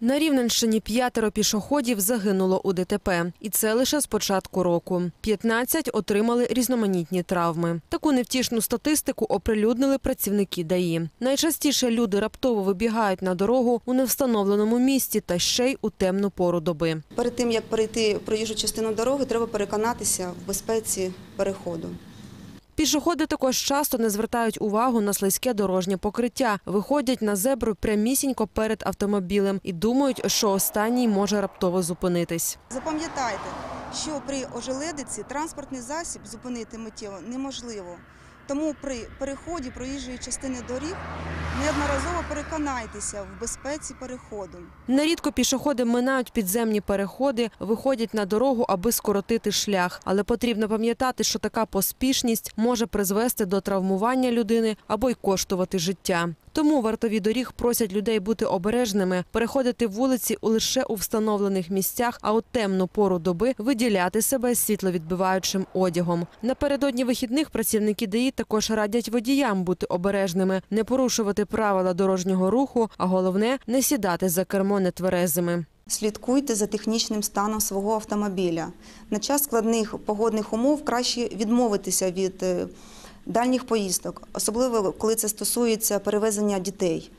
На Рівненщині п'ятеро пішоходів загинуло у ДТП. І це лише з початку року. 15 отримали різноманітні травми. Таку невтішну статистику оприлюднили працівники ДАІ. Найчастіше люди раптово вибігають на дорогу у невстановленому місці та ще й у темну пору доби. Перед тим як перейти проїжджу частину дороги, треба переконатися в безпеці переходу. Пішоходи також часто не звертають увагу на слизьке дорожнє покриття, виходять на зебру прямісінько перед автомобілем і думають, що останній може раптово зупинитись. Запам'ятайте, що при ожеледиці транспортний засіб зупинити миттєво неможливо. Тому при переході проїжджої частини доріг неодноразово переконайтеся в безпеці переходу. Нерідко пішоходи минають підземні переходи, виходять на дорогу, аби скоротити шлях. Але потрібно пам'ятати, що така поспішність може призвести до травмування людини або й коштувати життя. Тому вартові доріг просять людей бути обережними, переходити вулиці лише у встановлених місцях, а у темну пору доби виділяти себе світловідбиваючим одягом. Напередодні вихідних працівники ДАІ також радять водіям бути обережними, не порушувати правила дорожнього руху, а головне не сідати за кермо нетверезими. Слідкуйте за технічним станом свого автомобіля. На час складних погодних умов краще відмовитися від е, дальніх поїздок, особливо коли це стосується перевезення дітей.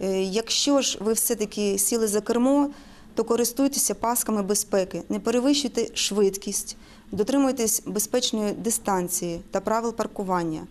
Е, Якщо ж ви все-таки сіли за кермо, то користуйтеся пасками безпеки, не перевищуйте швидкість, дотримуйтесь безпечної дистанції та правил паркування.